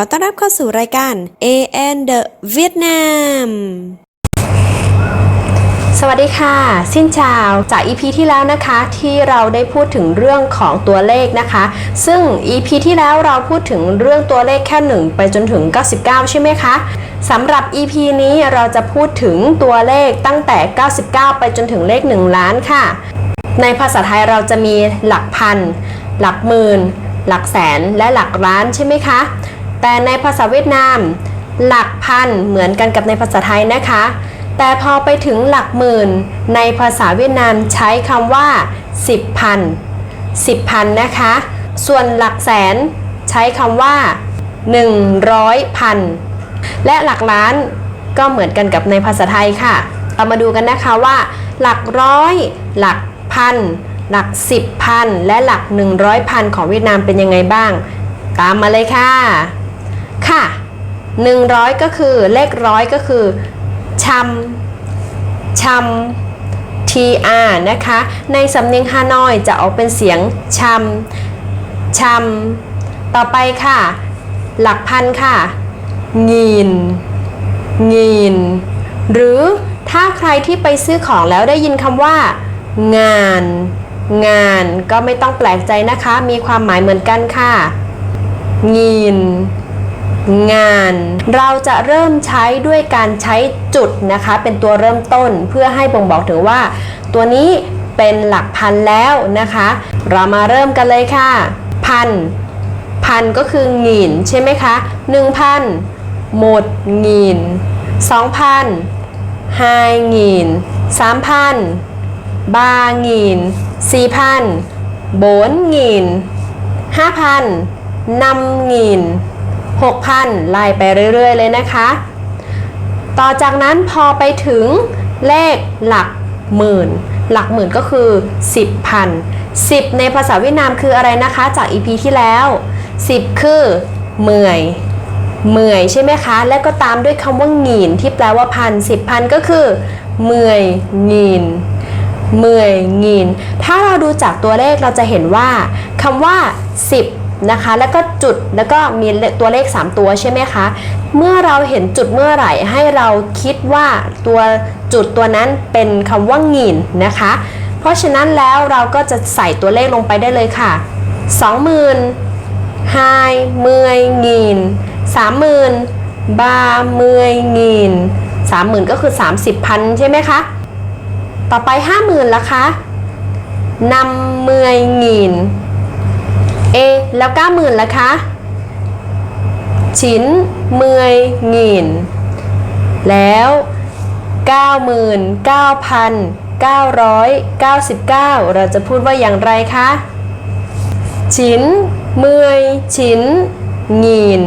อต้อนรับเข้าสู่รายการ AN The Vietnam สวัสดีค่ะ สิ้นชาว จาก EP ที่แล้วนะคะที่เราได้พูดถึงเรื่องของตัวเลขนะคะ ซึ่ง EP ที่แล้วเราพูดถึงเรื่องตัวเลขแค่ 1 ไปจนถึง 99 ใช่ไหมคะสำหรับ EP นี้เราจะพูดถึงตัวเลขตั้งแต่ 99 ไปจนถึงเลข 1 ล้านค่ะ ในภาษาไทยเราจะมีหลักพัน หลักหมื่น หลักแสน และหลักล้านใช่ไหมคะ แต่ในภาษาเวียดนาม หลักพันเหมือนกันกับในภาษาไทยนะคะ แต่พอไปถึงหลักหมื่น ในภาษาเวียดนามใช้คำว่า 10พัน10พันนะคะ ส่วนหลักแสนใช้คำว่า 100พันและหลักล้านก็เหมือนกันกับในภาษาไทยค่ะ เรามาดูกันนะคะว่า หลักร้อย หลักพัน หลักสิบพัน และหลัก 100พันของเวียดนามเป็นยังไงบ้าง ตามมาเลยค่ะ ค่ะ 100 ก็คือเลขร้อยก็คือชำชำ tr นะคะ ในสำเนียงฮานอยจะออกเป็นเสียงชำชำต่อไปค่ะ หลักพันค่ะ งีน งีน หรือถ้าใครที่ไปซื้อของแล้วได้ยินคำว่า งาน งานก็ไม่ต้องแปลกใจนะคะ มีความหมายเหมือนกันค่ะ งีน งาน เราจะเริ่มใช้ด้วยการใช้จุดนะคะ เป็นตัวเริ่มต้นเพื่อให้บ่งบอกถึงว่า ตัวนี้เป็นหลักพันแล้วนะคะ เรามาเริ่มกันเลยค่ะ พัน พันก็คือหงินใช่ไหมคะหนึ่งพันหมดหงินสองพันหายหงินสามพันบาหงินสี่พันโบนหงินห้าพันนำหงิน หกพันไล่ไปเรื่อยๆ เลยนะคะ ต่อจากนั้นพอไปถึงเลขหลักหมื่น หลักหมื่นก็คือ 10พัน10 ในภาษาเวียดนามคืออะไรนะคะจาก EP ที่แล้ว 10 คือเมื่อยเมื่อยใช่ไหมคะ และก็ตามด้วยคำว่าหงีนที่แปลว่าพันสิบพันก็คือเมื่อยหงีนเมื่อยหงีนถ้าเราดูจากตัวเลขเราจะเห็นว่าคำว่า 10 นะคะ แล้วก็จุดแล้วก็มีตัวเลข 3 ตัวใช่ไหมคะ เมื่อเราเห็นจุดเมื่อไหร่ให้เราคิดว่าตัวจุดตัวนั้นเป็นคำว่างีนนะคะ เพราะฉะนั้นแล้วเราก็จะใส่ตัวเลขลงไปได้เลยค่ะ 20,000ไฮเมื่อยงีนสามหมื่นบาเมื่อยงีนสามหมื่นก็คือ 30พันใช่ไหมคะ ต่อไปห้าหมื่นละคะนำเมื่อยงีน เอแล้วเก้าหมื่นละคะชิ้นเมื่อยงีนแล้ว99,999 เราจะพูดว่าอย่างไรคะชิ้นเมื่อยชิ้นงีน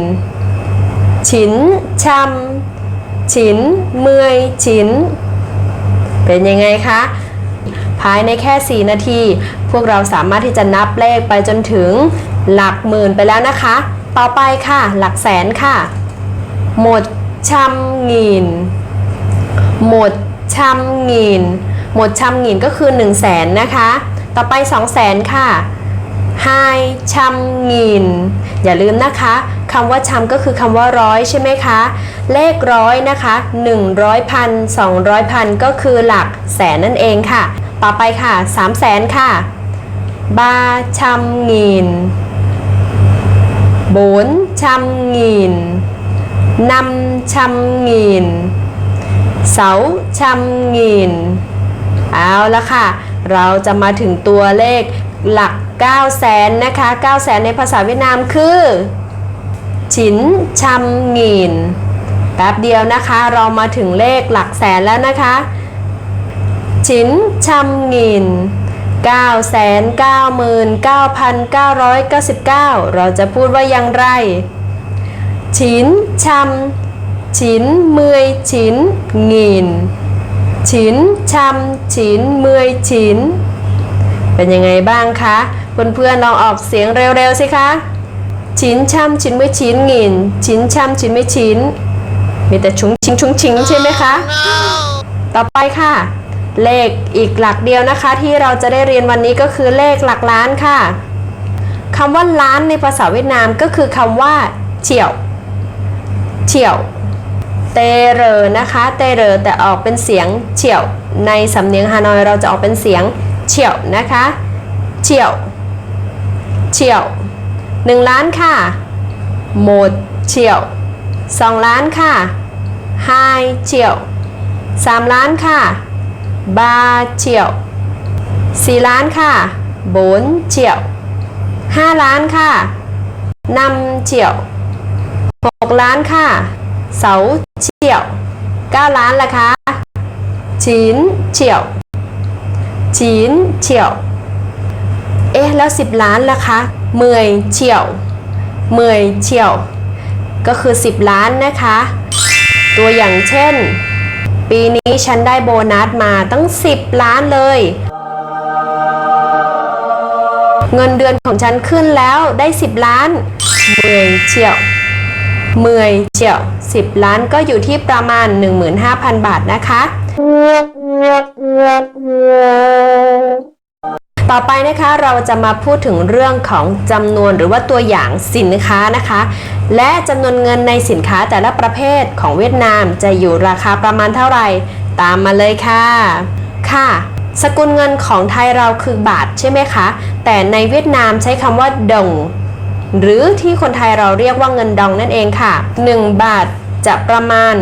ชิ้นชำชิ้นเมื่อยชิ้นเป็นยังไงคะ ภายในแค่ 4 นาที วกเราสามารถที่จะนับเลขไปจนถึงหลักหมื่นไปแล้วนะคะ ต่อไปค่ะ หลักแสนค่ะ หมดชำงีนหมดชำงีนหมดชำงีนก็คือ 1 0 0 0 0แสนนะคะ ต่อไป 2 0 0แสนค่ะไฮชำงินอย่าลืมนะคะคำว่าชำก็คือคำว่าร้อยใช่ไหมคะ เลขร้อยนะคะ100พัน200พันก็คือหลักแสนนั่นเองค่ะ ต่อไปค่ะ3 0 0แสนค่ะ บาชำงินโบนชำงินนำชำงินเสาชำงินเอาละค่ะ เราจะมาถึงตัวเลขหลัก9 0 0แสนนะคะ9 0 0แสนในภาษาเวียดนามคือ ฉินชำงินแป๊บเดียวนะคะ เรามาถึงเลขหลักแสนแล้วนะคะ ฉินชำงิน 999,999 เราจะพูดว่าอย่างไร ฉินชำฉินเมื่อยฉินงินฉินชำฉินเมื่อยฉิน เป็นยังไงบ้างคะ เพื่อนๆลองออกเสียงเร็วๆสิคะฉินช่ำฉินไม่ฉินหงินฉินช่ำฉินไม่ฉิน มีแต่ชุงชิงชุงชิงใช่ไหมคะ ต่อไปค่ะ เลขอีกหลักเดียวนะคะ ที่เราจะได้เรียนวันนี้ก็คือเลขหลักล้านค่ะคำว่าล้านในภาษาเวียดนามก็คือคำว่าเฉียวเฉียวเตเรอนะคะเตเรอแต่ออกเป็นเสียงเฉียว ในสำเนียงฮานอยเราจะออกเป็นเสียงเฉียวนะคะเฉียวเฉียวหนึ่งล้านค่ะหมดเฉียวสองล้านค่ะไฮเฉียวสามล้านค่ะ บาเฉียวสี่ล้านค่ะบนเฉียวห้าล้านค่ะนำเฉียวหกล้านค่ะเสาเฉียวเก้าล้านละคะจีนเฉียวจีนเฉียวเอ๊ะแล้ว10ล้านล่ะคะเมยเฉียวเมยเฉียว ก็คือ10ล้านนะคะ ตัวอย่างเช่น ปีนี้ฉันได้โบนัสมาตั้ง 10 ล้านเลย เงินเดือนของฉันขึ้นแล้วได้ 10 ล้านเมยเฉียวเมยเฉียว 10 ล้านก็อยู่ที่ประมาณ 15,000 บาทนะคะ ต่อไปนะคะเราจะมาพูดถึงเรื่องของจำนวนหรือว่าตัวอย่างสินค้านะคะ และจำนวนเงินในสินค้าแต่ละประเภทของเวียดนามจะอยู่ราคาประมาณเท่าไหร่ตามมาเลยค่ะ ค่ะ สกุลเงินของไทยเราคือบาทใช่ไหมคะ แต่ในเวียดนามใช้คำว่าดง หรือที่คนไทยเราเรียกว่าเงินดองนั่นเองค่ะ 1 บาทจะประมาณ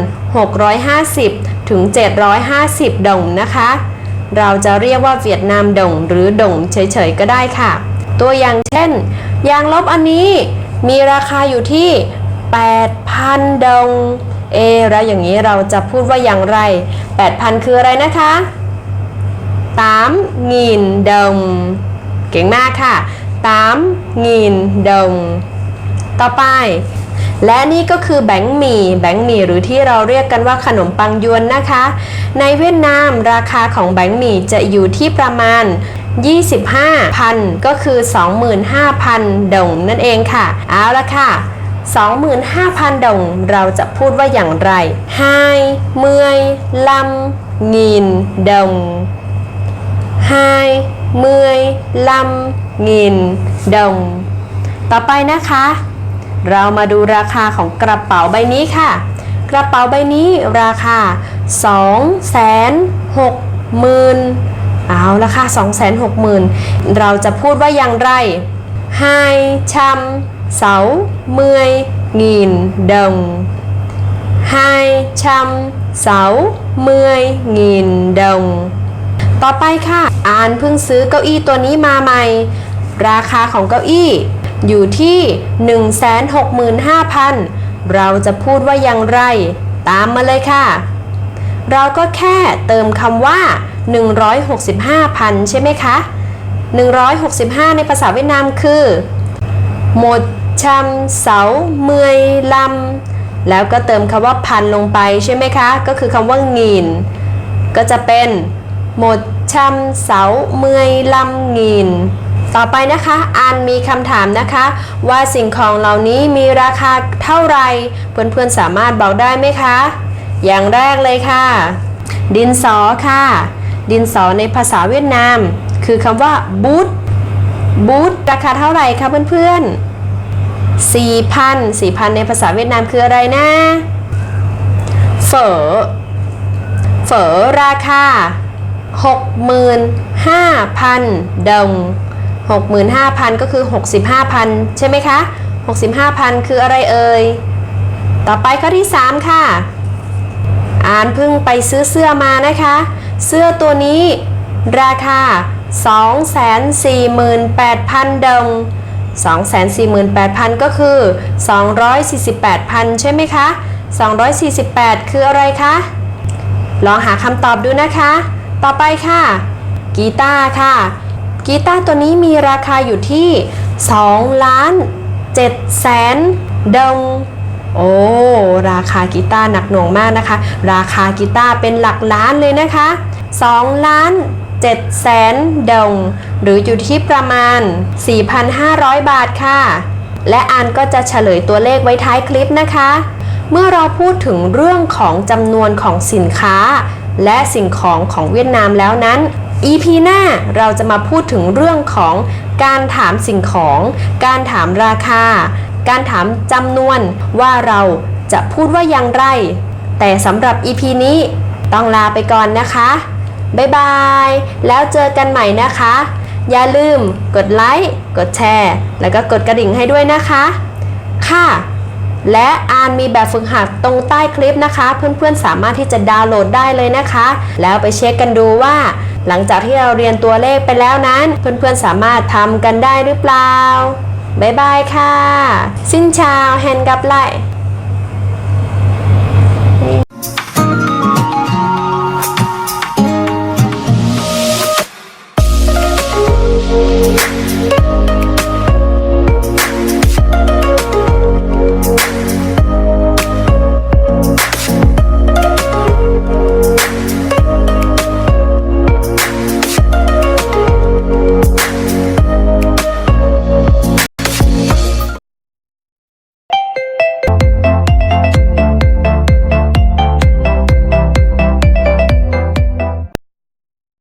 650 ถึง 750 ดงนะคะ เราจะเรียกว่าเวียดนามดงหรือดงเฉยๆก็ได้ค่ะ ตัวอย่างเช่น ยางลบอันนี้มีราคาอยู่ที่ 8,000 ดง เอะแล้วอย่างนี้เราจะพูดว่าอย่างไร 8,000 คืออะไรนะคะ 3nghìn đồng เก่งมากค่ะ3 nghìn đồng ต่อไป และนี่ก็คือแบงหมี่แบงหมี่หรือที่เราเรียกกันว่าขนมปังยวนนะคะ ในเวียดนามราคาของแบงหมี่จะอยู่ที่ประมาณ25,000 ก็คือ 25,000 ดงนั่นเองค่ะ เอาละค่ะ 25,000 ดง เราจะพูดว่าอย่างไร hai mươi lăm nghìn đồng hai mươi lăm nghìn đồng ต่อไปนะคะ เรามาดูราคาของกระเป๋าใบนี้ค่ะ กระเป๋าใบนี้ราคา 2 6 0 0 0 0เอาละค่ะ 2 6 0 0 0 0 เราจะพูดว่าอย่างไร hai trăm sáu mươi nghìn đồng hai trăm sáu mươi nghìn đồng ต่อไปค่ะ อ่านเพิ่งซื้อเก้าอี้ตัวนี้มาใหม่ ราคาของเก้าอี้ อยู่ที่ 165,000 เราจะพูดว่าอย่างไร ตามมาเลยค่ะ เราก็แค่เติมคำว่า 165,000 ใช่ไหมคะ 165 ในภาษาเวียดนามคือ หมดชำเสาเมยลำ แล้วก็เติมคำว่าพันลงไปใช่ไหมคะ ก็คือคำว่างิน ก็จะเป็น หมดชำเสาเมยลำงิน ต่อไปนะคะอันมีคำถามนะคะ ว่าสิ่งของเหล่านี้มีราคาเท่าไหร่เพื่อนๆสามารถบอกได้ไหมคะ อย่างแรกเลยค่ะ ดินสอค่ะ ดินสอในภาษาเวียดนาม คือคำว่าบูทบูทราคาเท่าไหร่คะเพื่อนๆ4,000 4,000ในภาษาเวียดนามคืออะไรนะเฝอเฝอราคา 65,000 ดง 65,000 ก็คือ 65,000 ใช่ไหมคะ 65,000 คืออะไรเอ่ย ต่อไปข้อที่ 3 ค่ะ อ่านพิ่งไปซื้อเสื้อมานะคะ เสื้อตัวนี้ราคา 248,000 ดง 248,000 ก็คือ 248,000 ใช่ไหมคะ 248 คืออะไรคะ ลองหาคำตอบดูนะคะ ต่อไปค่ะ กีตาร์ค่ะ กีตาร์ตัวนี้มีราคาอยู่ที่2ล้าน7แสนดงโอ้ราคากีตาร์หนักหน่วงมากนะคะ ราคากีตาร์เป็นหลักล้านเลยนะคะ2ล้าน7แสนดงหรืออยู่ที่ประมาณ 4,500 บาทค่ะ และอันก็จะเฉลยตัวเลขไว้ท้ายคลิปนะคะ เมื่อเราพูดถึงเรื่องของจำนวนของสินค้า และสิ่งของของเวียดนามแล้วนั้น EP หน้าเราจะมาพูดถึงเรื่องของการถามสิ่งของ การถามราคา การถามจำนวนว่าเราจะพูดว่าอย่างไร แต่สำหรับ EP นี้ต้องลาไปก่อนนะคะ บ๊ายบาย แล้วเจอกันใหม่นะคะ อย่าลืมกดไลค์ กดแชร์ แล้วก็กดกระดิ่งให้ด้วยนะคะ ค่ะ และอานมีแบบฝึกหัดตรงใต้คลิปนะคะ เพื่อนๆสามารถที่จะดาวน์โหลดได้เลยนะคะ แล้วไปเช็คกันดูว่า หลังจากที่เราเรียนตัวเลขไปแล้วนั้น เพื่อนๆสามารถทำกันได้หรือเปล่า บ๊ายบายค่ะ สิ้นชาวแฮนกับไล